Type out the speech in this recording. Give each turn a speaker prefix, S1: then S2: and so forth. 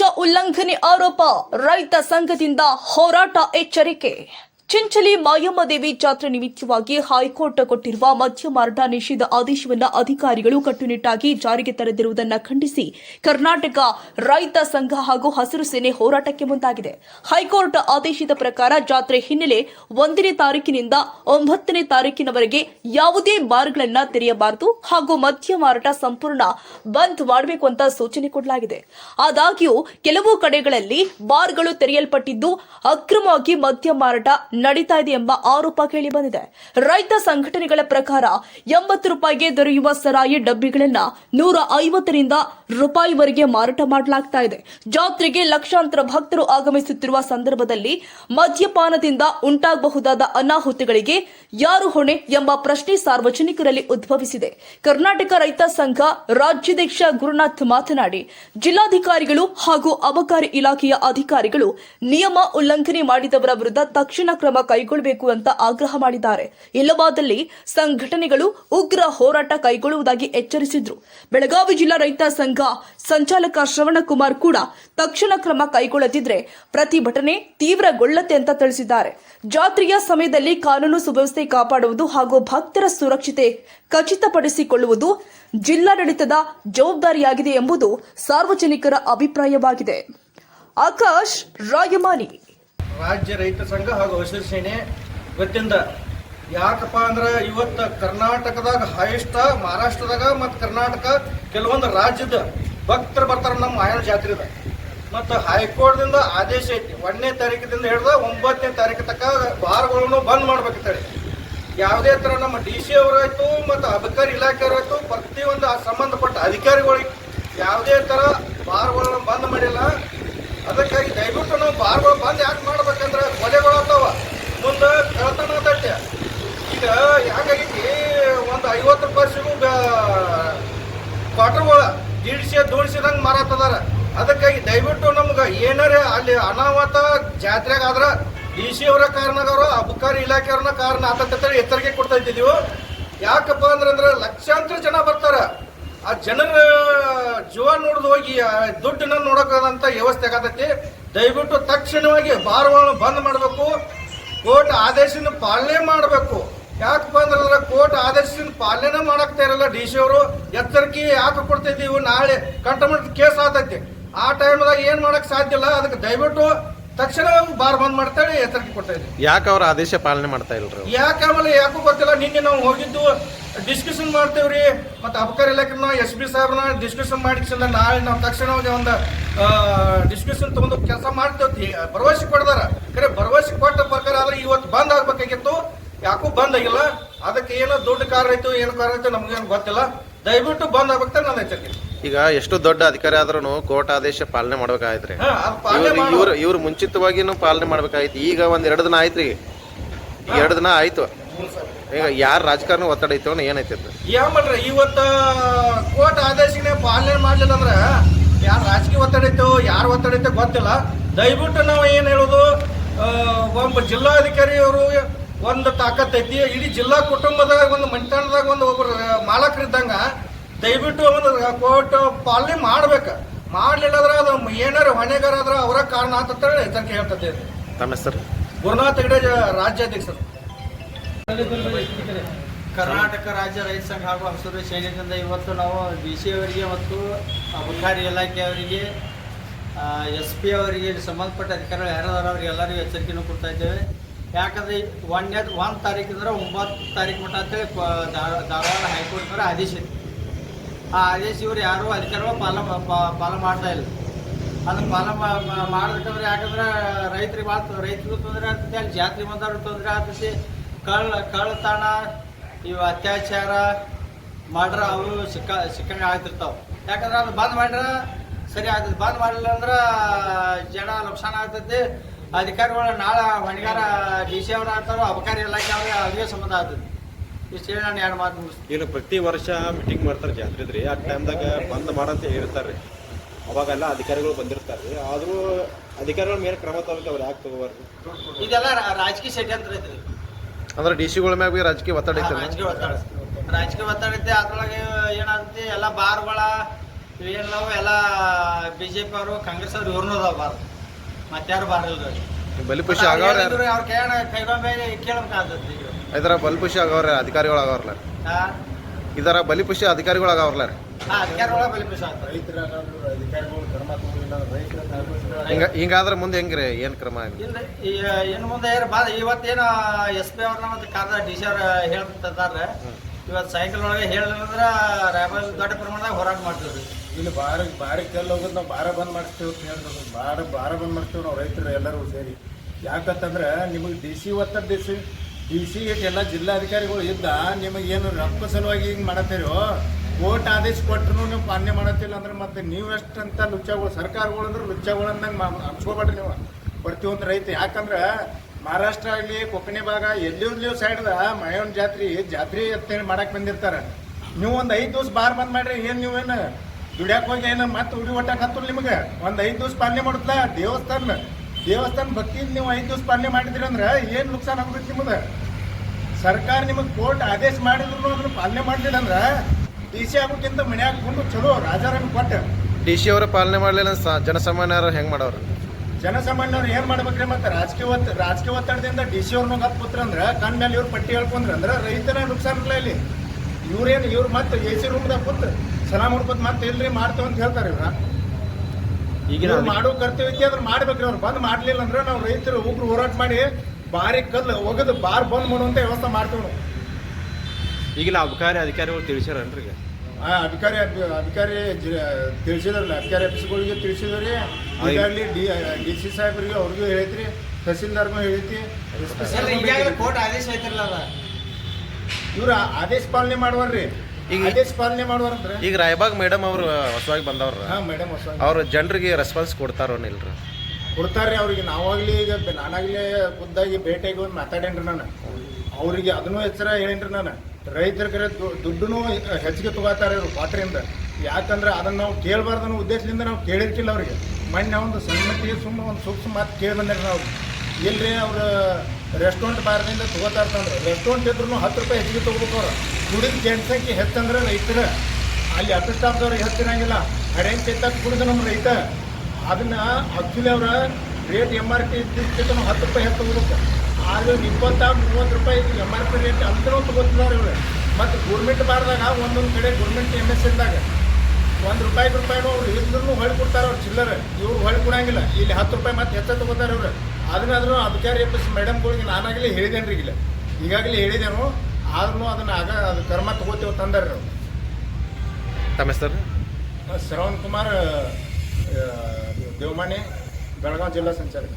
S1: ಆದೇಶ ಉಲ್ಲಂಘನೆ ಆರೋಪ ರೈತ ಸಂಘದಿಂದ ಹೋರಾಟ ಎಚ್ಚರಿಕೆ ಚಿಂಚಲಿ ಮಾಯಮ್ಮ ದೇವಿ ಜಾತ್ರೆ ನಿಮಿತ್ತವಾಗಿ ಹೈಕೋರ್ಟ್ ಕೊಟ್ಟಿರುವ ಮದ್ಯ ಮಾರಾಟ ನಿಷೇಧ ಆದೇಶವನ್ನ ಅಧಿಕಾರಿಗಳು ಕಟ್ಟುನಿಟ್ಟಾಗಿ ಜಾರಿಗೆ ತರದಿರುವುದನ್ನು ಖಂಡಿಸಿ ಕರ್ನಾಟಕ ರೈತ ಸಂಘ ಹಾಗೂ ಹಸಿರು ಸೇನೆ ಹೋರಾಟಕ್ಕೆ ಮುಂದಾಗಿದೆ. ಹೈಕೋರ್ಟ್ ಆದೇಶದ ಪ್ರಕಾರ ಜಾತ್ರೆ ಹಿನ್ನೆಲೆ ಒಂದನೇ ತಾರೀಕಿನಿಂದ ಒಂಬತ್ತನೇ ತಾರೀಕಿನವರೆಗೆ ಯಾವುದೇ ಬಾರ್ಗಳನ್ನು ತೆರೆಯಬಾರದು ಹಾಗೂ ಮದ್ಯ ಮಾರಾಟ ಸಂಪೂರ್ಣ ಬಂದ್ ಮಾಡಬೇಕು ಅಂತ ಸೂಚನೆ ಕೊಡಲಾಗಿದೆ. ಆದಾಗ್ಯೂ ಕೆಲವು ಕಡೆಗಳಲ್ಲಿ ಬಾರ್ಗಳು ತೆರೆಯಲ್ಪಟ್ಟಿದ್ದು ಅಕ್ರಮವಾಗಿ ಮದ್ಯ ಮಾರಾಟ ನಡೀತಾ ಇದೆ ಎಂಬ ಆರೋಪ ಕೇಳಿ ಬಂದಿದೆ. ರೈತ ಸಂಘಟನೆಗಳ ಪ್ರಕಾರ ಎಂಬತ್ತು ರೂಪಾಯಿಗೆ ದೊರೆಯುವ ಸರಾಯಿ ಡಬ್ಬಿಗಳನ್ನ ನೂರ ಐವತ್ತರಿಂದ ರೂಪಾಯಿವರೆಗೆ ಮಾರಾಟ ಮಾಡಲಾಗ್ತಾ ಇದೆ. ಜಾತ್ರೆಗೆ ಲಕ್ಷಾಂತರ ಭಕ್ತರು ಆಗಮಿಸುತ್ತಿರುವ ಸಂದರ್ಭದಲ್ಲಿ ಮದ್ಯಪಾನದಿಂದ ಉಂಟಾಗಬಹುದಾದ ಅನಾಹುತಗಳಿಗೆ ಯಾರು ಹೊಣೆ ಎಂಬ ಪ್ರಶ್ನೆ ಸಾರ್ವಜನಿಕರಲ್ಲಿ ಉದ್ಭವಿಸಿದೆ. ಕರ್ನಾಟಕ ರೈತ ಸಂಘ ರಾಜ್ಯಾಧ್ಯಕ್ಷ ಗುರುನಾಥ್ ಮಾತನಾಡಿ, ಜಿಲ್ಲಾಧಿಕಾರಿಗಳು ಹಾಗೂ ಅಬಕಾರಿ ಇಲಾಖೆಯ ಅಧಿಕಾರಿಗಳು ನಿಯಮ ಉಲ್ಲಂಘನೆ ಮಾಡಿದವರ ವಿರುದ್ಧ ತಕ್ಷಣ ಕ್ರಮ ಕೈಗೊಳ್ಳಬೇಕು ಅಂತ ಆಗ್ರಹ ಮಾಡಿದ್ದಾರೆ. ಇಲ್ಲವಾದಲ್ಲಿ ಸಂಘಟನೆಗಳು ಉಗ್ರ ಹೋರಾಟ ಕೈಗೊಳ್ಳುವುದಾಗಿ ಎಚ್ಚರಿಸಿದ್ರು. ಬೆಳಗಾವಿ ಜಿಲ್ಲಾ ರೈತ ಸಂಘ ಸಂಚಾಲಕ ಶ್ರವಣಕುಮಾರ್ ಕೂಡ ತಕ್ಷಣ ಕ್ರಮ ಕೈಗೊಳ್ಳದಿದ್ರೆ ಪ್ರತಿಭಟನೆ ತೀವ್ರಗೊಳ್ಳತ್ತೆ ಅಂತ ತಿಳಿಸಿದ್ದಾರೆ. ಜಾತ್ರೆಯ ಸಮಯದಲ್ಲಿ ಕಾನೂನು ಸುವ್ಯವಸ್ಥೆ ಕಾಪಾಡುವುದು ಹಾಗೂ ಭಕ್ತರ ಸುರಕ್ಷತೆ ಖಚಿತಪಡಿಸಿಕೊಳ್ಳುವುದು ಜಿಲ್ಲಾಡಳಿತದ ಜವಾಬ್ದಾರಿಯಾಗಿದೆ ಎಂಬುದು ಸಾರ್ವಜನಿಕರ ಅಭಿಪ್ರಾಯವಾಗಿದೆ. ಆಕಾಶ್ ರಾಯಮಾನಿ.
S2: ರಾಜ್ಯ ರೈತ ಸಂಘ ಹಾಗೂ ಹಸಿರು ಸೇನೆ ಇವತ್ತಿಂದ ಯಾಕಪ್ಪ ಅಂದ್ರೆ ಇವತ್ತು ಕರ್ನಾಟಕದಾಗ ಹೈಯೆಸ್ಟ್ ಮಹಾರಾಷ್ಟ್ರದಾಗ ಮತ್ತು ಕರ್ನಾಟಕ ಕೆಲವೊಂದು ರಾಜ್ಯದ ಭಕ್ತರು ಬರ್ತಾರೆ ನಮ್ಮ ಆಯನ ಜಾತ್ರೆದ. ಮತ್ತು ಹೈಕೋರ್ಟ್ದಿಂದ ಆದೇಶ ಐತಿ. ಒಂದನೇ ತಾರೀಕಿಂದ ಹಿಡಿದ ಒಂಬತ್ತನೇ ತಾರೀಕು ತನಕ ಬಾರ್ಗಳನ್ನು ಬಂದ್ ಮಾಡ್ಬೇಕಂತೇಳಿ ಯಾವುದೇ ಥರ ನಮ್ಮ ಡಿ ಸಿ ಅವರಾಯ್ತು ಮತ್ತು ಅಬಕಾರಿ ಇಲಾಖೆಯವರಾಯ್ತು ಪ್ರತಿಯೊಂದು ಸಂಬಂಧಪಟ್ಟ ಅಧಿಕಾರಿಗಳಿಗೆ ಯಾವುದೇ ಥರ ಬಾರ್ಗಳನ್ನು ಬಂದ್ ಮಾಡಿಲ್ಲ. ಅದಕ್ಕಾಗಿ ದಯವಿಟ್ಟು ನಾವು ಬಾರ್ಗಳು ಬಂದ್ ಯಾಕೆ ಮಾಡ್ಬೇಕಂದ್ರೆ ಕೊಲೆಗಳು ಆಗ್ತಾವ. ಮುಂದೆ ಕಳ್ತನ ತಟ್ಟೆ ಈಗ ಹೆಂಗಾಗೈತಿ? ಒಂದು ಐವತ್ತು ರೂಪಾಯಿ ಕ್ವಾಟ್ರ್ಗಳ ದೀಡ್ಸಿ ದೂಡ್ಸಿದಂಗೆ ಮಾರಾತದಾರ. ಅದಕ್ಕಾಗಿ ದಯವಿಟ್ಟು ನಮ್ಗೆ ಏನಾರೇ ಅಲ್ಲಿ ಅನಾಹುತ ಜಾತ್ರೆಗೆ ಆದ್ರ ಡಿ ಸಿ ಅವರ ಕಾರಣಗಾರ ಅಬಕಾರಿ ಇಲಾಖೆಯವ್ರನ್ನ ಕಾರಣ ಆತಂತ ಎಚ್ಚರಿಕೆ ಕೊಡ್ತಾ ಇದ್ದಿದ್ದೀವಿ ಯಾಕಪ್ಪ ಅಂದ್ರೆ ಲಕ್ಷಾಂತರ ಜನ ಬರ್ತಾರೆ. ಆ ಜನರ ಜೀವ ನೋಡಿದ್ ಹೋಗಿ ದುಡ್ಡನ್ನ ನೋಡೋಕಂತ ವ್ಯವಸ್ಥೆ ಆಗತೈತಿ. ದಯವಿಟ್ಟು ತಕ್ಷಣವಾಗಿ ಬಾರ್ಗಳನ್ನು ಬಂದ್ ಮಾಡಬೇಕು. ಕೋರ್ಟ್ ಆದೇಶನ ಪಾಲನೆ ಮಾಡಬೇಕು. ಯಾಕಪ್ಪ ಅಂದ್ರೆ ಕೋರ್ಟ್ ಆದೇಶನ ಪಾಲನೆ ಮಾಡಕ್ತಾ ಇರಲ್ಲ ಡಿ ಸಿ ಅವರು. ಎಚ್ಚರಿಕೆ ಯಾಕೆ ಕೊಡ್ತಿದ್ದೀವಿ ನಾಳೆ ಕಂಟಮೆಂಟ್ ಕೇಸ್ ಆತೈತಿ. ಆ ಟೈಮ್ದಾಗ ಏನ್ ಮಾಡಕ್ ಸಾಧ್ಯ ಇಲ್ಲ. ಅದಕ್ಕೆ ದಯವಿಟ್ಟು ತಕ್ಷಣ ಬಾರ್ ಬಂದ್ ಮಾಡ್ತಾಳೆ ಎಚ್ಚರಿಕೆ ಕೊಡ್ತಾ ಇದ್ದೀವಿ
S3: ಯಾಕೆ ಅವ್ರ ಆದೇಶ ಪಾಲನೆ ಮಾಡ್ತಾ ಇಲ್ರಿ?
S2: ಯಾಕೆ ಆಮೇಲೆ ಯಾಕೂ ಗೊತ್ತಿಲ್ಲ. ನಿನ್ನೆ ನಾವು ಹೋಗಿದ್ದು ಡಿಸ್ಕಷನ್ ಮಾಡ್ತೇವ್ರಿ. ಮತ್ತು ಅಬಕಾರಿ ಇಲಾಖೆನ ಎಸ್ ಬಿ ಸಾಹೇಬ್ರನ್ನ ಡಿಸ್ಕಷನ್ ಮಾಡಿಸಿಲ್ಲ ನಾಳೆ ನಾವು ತಕ್ಷಣ ಒಂದು ಡಿಸ್ಕಷನ್ ತಗೊಂಡು ಕೆಲಸ ಮಾಡ್ತೇವೆ ಭರವಸೆ ಕೊಡ್ದಾರ. ಕರೆ ಭರವಸೆ ಕೊಟ್ಟ ಪ್ರಕಾರ ಆದ್ರೆ ಇವತ್ತು ಬಂದ್ ಆಗ್ಬೇಕಾಗಿತ್ತು. ಯಾಕೂ ಬಂದ್ ಆಗಿಲ್ಲ. ಅದಕ್ಕೆ ಏನೋ ದೊಡ್ಡ ಕಾರಣ ಆಯ್ತು ಏನು ಕಾರಣ ಆಯ್ತು ನಮ್ಗೇನು ಗೊತ್ತಿಲ್ಲ. ದಯವಿಟ್ಟು ಬಂದ್ ಆಗ್ಬೇಕು ನಾನು ಎಚ್ಚರಿಕೆ.
S3: ಈಗ ಎಷ್ಟು ದೊಡ್ಡ ಅಧಿಕಾರಿ ಆದ್ರೂ ಕೋರ್ಟ್ ಆದೇಶ ಪಾಲನೆ ಮಾಡ್ಬೇಕಾಯ್ತ್ರಿ ಇವ್ರು ಇವ್ರು ಮುಂಚಿತವಾಗಿನೂ ಪಾಲನೆ ಮಾಡ್ಬೇಕಾಯ್ತು ಈಗ ಒಂದ್ ಎರಡು ದಿನ ಆಯ್ತ್ರಿ. ಎರಡು ದಿನ ಆಯ್ತು. ಈಗ ಯಾರು ರಾಜಕಾರಣ ಒತ್ತಡ ಐತೋ ಏನೈತಿ?
S2: ಏನ್ ಮಾಡ್ರಿ ಇವತ್ತ ಕೋರ್ಟ್ ಆದೇಶನೇ ಪಾಲನೆ ಮಾಡ್ಲಿಲ್ಲ ಅಂದ್ರೆ ಯಾರು ರಾಜಕೀಯ ಒತ್ತಡ ಐತೋ ಯಾರು ಒತ್ತಡ ಐತೋ ಗೊತ್ತಿಲ್ಲ. ದಯವಿಟ್ಟು ನಾವು ಏನ್ ಹೇಳೋದು ಒಬ್ಬ ಜಿಲ್ಲಾಧಿಕಾರಿ ಅವರು ಒಂದು ತಾಕತ್ ಐತಿ ಇಡೀ ಜಿಲ್ಲಾ ಕುಟುಂಬದಾಗ ಒಂದು ಮಂಟನದಾಗ ಒಂದು ಒಬ್ಬರು ಮಾಲಕರಿದ್ದಂಗ ದಯವಿಟ್ಟು ಒಂದು ಕೋರ್ಟ್ ಪಾಲನೆ ಮಾಡ್ಬೇಕು. ಮಾಡ್ಲಿಲ್ಲ ಅಂದ್ರೆ ಅದು ಏನಾರು ಹೊಣೆಗಾರ ಆದ್ರೆ ಅವರ ಕಾರಣ ಅಂತ ಹೇಳಿ ಎಚ್ಚರಿಕೆ ಹೇಳ್ತದೆ.
S3: ತಮ್ಮ ಹೆಸರು?
S2: ಗುರುನಾಥ್ ಹೆಗಡೆ ರಾಜ್ಯಾಧ್ಯಕ್ಷರು.
S4: ಕರ್ನಾಟಕ ರಾಜ್ಯ ರೈತ ಸಂಘ ಹಾಗೂ ಹಸಿರು ಸೈನ್ಯದಿಂದ ಇವತ್ತು ನಾವು ಡಿ ಸಿ ಅವರಿಗೆ ಮತ್ತು ಅಬಕಾರಿ ಇಲಾಖೆಯವರಿಗೆ ಎಸ್ ಪಿ ಅವರಿಗೆ, ಸಂಬಂಧಪಟ್ಟ ಅಧಿಕಾರಿಗಳು ಯಾರ್ಯಾರು ಅವ್ರಿಗೆ ಎಲ್ಲರಿಗೂ ಎಚ್ಚರಿಕೆಯನ್ನು ಕೊಡ್ತಾ ಇದ್ದೇವೆ. ಯಾಕಂದರೆ ಒನ್ ಒಂದು ತಾರೀಕಿಂದ್ರೆ ಒಂಬತ್ತು ತಾರೀಕು ಮಟ್ಟ ಅಂತೇಳಿ ಧಾರವಾಡ ಹೈಕೋರ್ಟ್ ಹೈಕೋರ್ಟ್ನವರ ಆದೇಶ ಇದೆ. ಆ ಆದೇಶ ಇವರು ಯಾರೂ ಅಧಿಕಾರಿಗಳು ಪಾಲ ಪಾಲ ಮಾಡ್ತಾ ಇಲ್ಲ. ಅದನ್ನ ಪಾಲ ಮಾಡಬೇಕಂದ್ರೆ ಯಾಕಂದ್ರೆ ರೈತರಿಗೆ ಭಾಳ ರೈತರಿಗೂ ತೊಂದರೆ ಆಗ್ತೈತಿ ಅಲ್ಲಿ ಜಾತ್ರೆ ಬಂದವ್ರಿಗೆ ತೊಂದರೆ ಆಗ್ತೈತಿ ಕಳ್ಳ ಕಳ್ಳತನ ಇವು ಅತ್ಯಾಚಾರ ಮಾಡ್ರ ಅವು ಸಿಕ್ಕ ಸಿಕ್ಕಂಗೆ ಆಗ್ತಿರ್ತಾವೆ. ಯಾಕಂದ್ರೆ ಅದು ಬಂದ್ ಮಾಡ್ರ ಸರಿ ಆಗ್ತದೆ ಬಂದ್ ಮಾಡಲಿಲ್ಲ ಅಂದ್ರೆ ಜನ ನುಕ್ಸಾನ ಆಗ್ತೈತಿ. ಅಧಿಕಾರಿಗಳು ನಾಳೆ ಹೊಣೆಗಾರ ಡಿ ಸಿ ಅವ್ರು ಆಗ್ತಾರೋ ಅಬಕಾರಿ ಇಲಾಖೆ ಅವ್ರಿಗೆ ಅದೇ ಸಂಬಂಧ ಆಗ್ತದೆ ಇಷ್ಟು ಹೇಳಿ ನಾನು ಎರಡು ಮಾತು ಮುಗಿಸ್ತೀನಿ.
S5: ಏನು ಪ್ರತಿ ವರ್ಷ ಮೀಟಿಂಗ್ ಮಾಡ್ತಾರೆ ಜಾತ್ರೆದ್ರಿ. ಆ ಟೈಮ್ದಾಗ ಬಂದ್ ಮಾಡಂತ ಹೇಳಿರ್ತಾರೆ ಅವಾಗೆಲ್ಲ ಅಧಿಕಾರಿಗಳು ಬಂದಿರ್ತಾರೆ ಆದರೂ ಅಧಿಕಾರಿಗಳ ಮೇಲೆ ಕ್ರಮ ತಗೋಬೇಕು ಅವ್ರು ಯಾಕೆ ತಗೋಬಾರ್ದು?
S4: ಇದೆಲ್ಲ ರಾ- ರಾಜಕೀಯ ಷಡ್ಯಂತ್ರ ಐತ್ರಿ.
S3: ಅಂದ್ರೆ ಡಿ ಸಿಗಳ ಮ್ಯಾಗ ಬಿ ರಾಜಕೀಯ ಒತ್ತಡ ಐತೆ
S4: ರಾಜಕೀಯ ಒತ್ತಡ. ರಾಜಕೀಯ ಒತ್ತಡ ಐತೆ ಅದ್ರೊಳಗೆ ಏನಾಗುತ್ತೆ ಎಲ್ಲ ಬಾರ್ಗಳ ಇವೇನು ನಾವು ಎಲ್ಲ ಬಿ ಜೆ ಪಿ ಅವರು ಕಾಂಗ್ರೆಸ್ ಅವ್ರು ಇವ್ರನ್ನೂ ಅದಾವ ಬಾರ. ಮತ್ತಾರು ಬಾರಿಲ್ರಿ
S3: ಬಲಿಪುಷಿ ಆಗವ್ರೆ
S4: ಅವ್ರ ಕೇಳ ಕೈಗೊಂಬೆ ಕೇಳ್ಬೇಕಾಗ್ತದೆ
S3: ಇದರ ಬಲಿಪುಷಿ ಆಗವ್ರೆ ಅಧಿಕಾರಿಗಳು ಆಗವ್ರಲ್ಲ ಇದರ ಬಲಿಪುಷಿ ಅಧಿಕಾರಿಗಳು ಆಗವ್ರಲ್ಲ ಹಿಂಗ ಹಿಂಗಾದ್ರೆ ಮುಂದೆ ಹೆಂಗ್ರಿ? ಏನ್ ಕ್ರಮ
S4: ಇನ್ನು ಮುಂದೆ ಏನು ಬಾ ಇವತ್ತೇನು ಎಸ್ ಪಿ ಅವ್ರನ್ನ ಮತ್ತೆ ಕಾರ್ದ ಡಿ ಸಿ ಅವ್ರ ಹೇಳ್ತಿದ್ದಾರೆ. ಇವತ್ತು ಸೈಕಲ್ ಒಳಗೆ ಹೇಳಿದ್ರ ರಾಯಬಾಗ ದೊಡ್ಡ ಪ್ರಮಾಣದಾಗ ಹೋರಾಟ ಮಾಡ್ತೀವಿ
S5: ಇಲ್ಲಿ ಬಾರ ಬಾರಿ ಕೆಲ್ ಹೋಗೋದು ನಾವು ಬಾರ ಬಂದ್ ಮಾಡ್ತೀವಿ ಅಂತ ಹೇಳ್ತಾರೆ ಬಾರ ಬಾರ ಬಂದ್ ಮಾಡ್ತೇವೆ ನಾವು ರೈತರು ಎಲ್ಲರೂ ಸೇರಿ. ಯಾಕಂತಂದ್ರೆ ನಿಮಗೆ ಡಿ ಸಿ ಒತ್ತಡ ಡಿ ಸಿ ಡಿ ಸಿ ಎಲ್ಲ ಜಿಲ್ಲಾಧಿಕಾರಿಗಳು ಇದ್ದ ನಿಮಗೆ ಏನು ರೊಕ್ಕ ಸಲುವಾಗಿ ಹಿಂಗೆ ಮಾಡತ್ತೀರೋ ಕೋರ್ಟ್ ಆದೇಶ ಕೊಟ್ಟರು ನೀವು ಪಾಲನೆ ಮಾಡತ್ತಿಲ್ಲ ಅಂದ್ರೆ ಮತ್ತೆ ನೀವು ಎಷ್ಟಂತ ಲುಚ್ಚಗಳು ಸರ್ಕಾರಗಳು ಅಂದ್ರೆ ಲುಚ್ಚಗಳು ಅಂದಂಗೆ ಅನ್ಸ್ಕೋಬೇಡ್ರಿ ನೀವು. ಪ್ರತಿಯೊಂದು ರೈತ. ಯಾಕಂದ್ರೆ ಮಹಾರಾಷ್ಟ್ರ ಆಗಲಿ ಕೊಕ್ಕಣಿ ಭಾಗ ಎಲ್ಲಿಯೂ ಸೈಡ್ದ ಮಯೋನ್ ಜಾತ್ರೆ ಜಾತ್ರೆ ಅಂತೇಳಿ ಮಾಡಕ್ಕೆ ಬಂದಿರ್ತಾರೆ. ನೀವು ಒಂದು ಐದು ದಿವಸ ಬಾರ್ ಬಂದ್ ಮಾಡ್ರಿ, ಏನು ನೀವೇನು ದುಡ್ಯಾಕ ಹೋಗಿ ಏನು ಮತ್ತೆ ಉಡಿ ಒಟ್ಟಾಕ ಹತ್ತು ನಿಮಗೆ? ಒಂದು ಐದು ದಿವಸ ಪಾಲನೆ ಮಾಡುತ್ತಲ್ಲ ದೇವಸ್ಥಾನ ದೇವಸ್ಥಾನ ಭಕ್ತಿ ನೀವು ಐದು ದಿವಸ ಪಾಲನೆ ಮಾಡಿದ್ರಿ ಅಂದ್ರೆ ಏನು ನುಕ್ಸಾನ್ ಆಗ್ಬೇಕು ನಿಮ್ಗೆ ಸರ್ಕಾರ ನಿಮಗೆ ಕೋರ್ಟ್ ಆದೇಶ ಮಾಡಿದ್ರು ಅದನ್ನು ಪಾಲನೆ ಮಾಡಲಿಲ್ಲ ಅಂದ್ರೆ ಡಿ ಸಿ ಆಗೋಕ್ಕಿಂತ ಮನ್ಯಾಗ ಚಲೋ ರಾಜಾರಾಮ್ ಕೊಟ್ಟ.
S3: ಡಿ ಸಿ ಅವರ ಪಾಲನೆ ಮಾಡಲಿಲ್ಲ ಜನಸಾಮಾನ್ಯರು ಹೆಂಗ್ ಮಾಡವ್ರು
S5: ಜನಸಾಮಾನ್ಯರು ಏನ್ ಮಾಡ್ಬೇಕ್ರಿ ಮತ್ತೆ ರಾಜಕೀಯ ಒತ್ತ ರಾಜಕೀಯ ಒತ್ತಡದಿಂದ ಡಿ ಸಿ ಅವ್ರನ್ನ ಕೂತ್ರ ಅಂದ್ರೆ ಕಣ್ಣ ಮೇಲೆ ಇವ್ರು ಪಟ್ಟಿ ಹೇಳ್ಕೊಂಡ್ರ ಅಂದ್ರೆ ರೈತನ ನುಕ್ಸಾನ್ ಇಲ್ಲ ಇಲ್ಲಿ. ಇವ್ರೇನ್ ಇವ್ರು ಮತ್ತೆ ಎ ಸಿ ರೂಮ್ದಾಗ ಕೂತ್ ಸಲಾಮ್ ಹುಡ್ಕೋತ್ ಮತ್ತೆ ಇಲ್ರಿ ಮಾಡ್ತೇವೆ ಅಂತ ಹೇಳ್ತಾರೆ ಇವ್ರ. ಈಗ ಮಾಡೋ ಕರ್ತವ್ಯ ಐತಿ ಅದ್ರ ಮಾಡ್ಬೇಕ್ರಿ ಅವ್ರು. ಬಂದ್ ಮಾಡ್ಲಿಲ್ಲ ಅಂದ್ರೆ ನಾವು ರೈತರು ಉಗ್ರು ಹೋರಾಟ ಮಾಡಿ ಬಾರಿ ಕಲ್ಲು ಒಗದು ಬಾರ್ ಬಂದ್ ಮಾಡುವಂತ ವ್ಯವಸ್ಥೆ ಮಾಡ್ತೇವೆ ನಾವು.
S6: ಈಗಿನ ಅಬಕಾರಿ ಅಧಿಕಾರಿಗಳು ತಿಳಿಸ್ಯಾರನ್ರಿ ಈಗ?
S5: ಆ ಅಧಿಕಾರಿ ಅಭಿ- ಅಧಿಕಾರಿ ಜ- ತಿಳಿಸಿದ್ರಲ್ಲ ಅಧಿಕಾರಿ ಆಫೀಸ್ಗಳಿಗೆ ತಿಳಿಸಿದ್ರಿ ಈಗಾಗಲೇ ಡಿ ಡಿ ಸಿ ಸಾಹೇಬರಿಗೆ ಅವ್ರಿಗೂ ಹೇಳೈತ್ರಿ. ತಹಸೀಲ್ದಾರ್ಗೂ ಹೇಳೈತಿ.
S4: ಈಗಾಗಲೇ ಕೋರ್ಟ್ ಆದೇಶ ಐತಿರಲ್ಲ ಅದ
S5: ಇವ್ರ ಆದೇಶ ಪಾಲನೆ ಮಾಡುವರ್ರಿ.
S3: ಈಗ-
S5: ಆದೇಶ ಪಾಲನೆ ಮಾಡುವರಂದ್ರೆ
S3: ಈಗ ರಾಯಬಾಗ್ ಮೇಡಮ್ ಅವರು ಹೊಸವಾಗಿ ಬಂದವ್ರ.
S5: ಹಾ ಮೇಡಮ್ ಹೊಸ
S3: ಅವ್ರ ಜನರಿಗೆ ರೆಸ್ಪಾನ್ಸ್ ಕೊಡ್ತಾರೋ ಇಲ್ರಿ?
S5: ಕೊಡ್ತಾರ್ರಿ ಅವ್ರಿಗೆ. ನಾವಾಗ್ಲಿ ಈಗ ಬೆ- ನಾನಾಗ್ಲಿ ಖುದ್ದಾಗಿ ಭೇಟಿಯಾಗಿ ಒಂದು ಮಾತಾಡೇನ್ರಿ ನಾನು. ಅವರಿಗೆ ಅದನ್ನೂ ಎಚ್ಚರ ಹೇಳೇನ್ರಿ ನಾನು. ರೈತರ ದುಡ್ಡು ಹೆಚ್ಚಿಗೆ ತಗೋತಾರೆ ಇವರು ಪಾತ್ರೆಯಿಂದ. ಯಾಕಂದ್ರೆ ಅದನ್ನ ನಾವು ಕೇಳಬಾರ್ದು ಅನ್ನೋ ಉದ್ದೇಶದಿಂದ ನಾವು ಕೇಳಿರ್ತಿಲ್ಲ ಅವ್ರಿಗೆ. ಮೊನ್ನೆ ಒಂದು ಸಣ್ಣಕ್ಕೆ ಸುಮ್ಮನೆ ಒಂದು ಸೂಕ್ಷ್ಮ ಮಾತು ಕೇಳಿ ಬಂದ್ರಿ ನಾವು. ಇಲ್ರಿ ಅವ್ರು ರೆಸ್ಟೋರೆಂಟ್ ಬಾರ್ದಿಂದ ತಗೋತಾ ಇರ್ತಂದ್ರೆ ರೆಸ್ಟೋರೆಂಟ್ ಇದ್ರೂ ಹತ್ತು ರೂಪಾಯಿ ಹೆಚ್ಚಿಗೆ ತಗೋಬೇಕು ಅವ್ರು. ಕುಡಿದ ಜನಸಂಖ್ಯೆ ಹೆಚ್ಚಂದ್ರೆ ರೈತರ ಅಲ್ಲಿ ಹತ್ತು ಸ್ಟಾಫ್ದವ್ರಿಗೆ ಹೆಚ್ಚಿರಂಗಿಲ್ಲ ಹಡೆಂಟ್ ಎತ್ತಾಗ ಕುಡಿದ ನಮ್ಮ ರೈತ. ಅದನ್ನ ಆಕ್ಚುಲಿ ಅವರ ರೇಟ್ ಎಂ ಆರ್ ಪಿ ಇದ್ದಿದ್ದಕ್ಕೆ ಹತ್ತು ರೂಪಾಯಿ ಹೆಚ್ಚು ತಗೋಬೇಕು. ಆದ್ರೆ ಇಪ್ಪತ್ತಾರು ಮೂವತ್ತು ರೂಪಾಯಿ ಎಂ ಆರ್ ಪಿ ರೇಟ್ ಅಂತಲೂ ತಗೋತಿದ್ದಾರೆ ಇವರು. ಮತ್ತು ಗೌರ್ಮೆಂಟ್ ಬಾರ್ದಾಗ ಒಂದೊಂದು ಕಡೆ ಗೌರ್ಮೆಂಟ್ ಎಂ ಎಸ್ ಇದ್ದಾಗ ಒಂದು ರೂಪಾಯಿ ರೂಪಾಯಿನೂ ಅವ್ರು ಇದ್ರೂ ಹೊಳಿ ಕೊಡ್ತಾರೆ ಅವ್ರು ಚಿಲ್ಲರೆ. ಇವ್ರು ಹೊಳಿ ಕೊಡಂಗಿಲ್ಲ. ಇಲ್ಲಿ ಹತ್ತು ರೂಪಾಯಿ ಮತ್ತೆ ಹೆಚ್ಚು ತಗೋತಾರೆ ಇವ್ರು. ಅದನ್ನಾದ್ರೂ ಅಧಿಕಾರಿ ಎಫ್ ಎಸ್ ಮೇಡಮ್ಗಳಿಗೆ ನಾನಾಗಲಿ ಹೇಳಿದೇನ್ರಿ ಇಲ್ಲ ಈಗಾಗಲೇ ಹೇಳಿದೇನು ಆದ್ರೂ ಅದನ್ನು ಆಗ ಅದು ಕರ್ಮ ತಗೋತೇವೆ ತಂದರು ನಾವು
S3: ತಮ್ಮ ಹೆಸರು?
S5: ಶ್ರವಣ್ ಕುಮಾರ್ ದೇವಮಾನೆ ಬೆಳಗಾವಿ ಜಿಲ್ಲಾ ಸಂಚಾಲಕ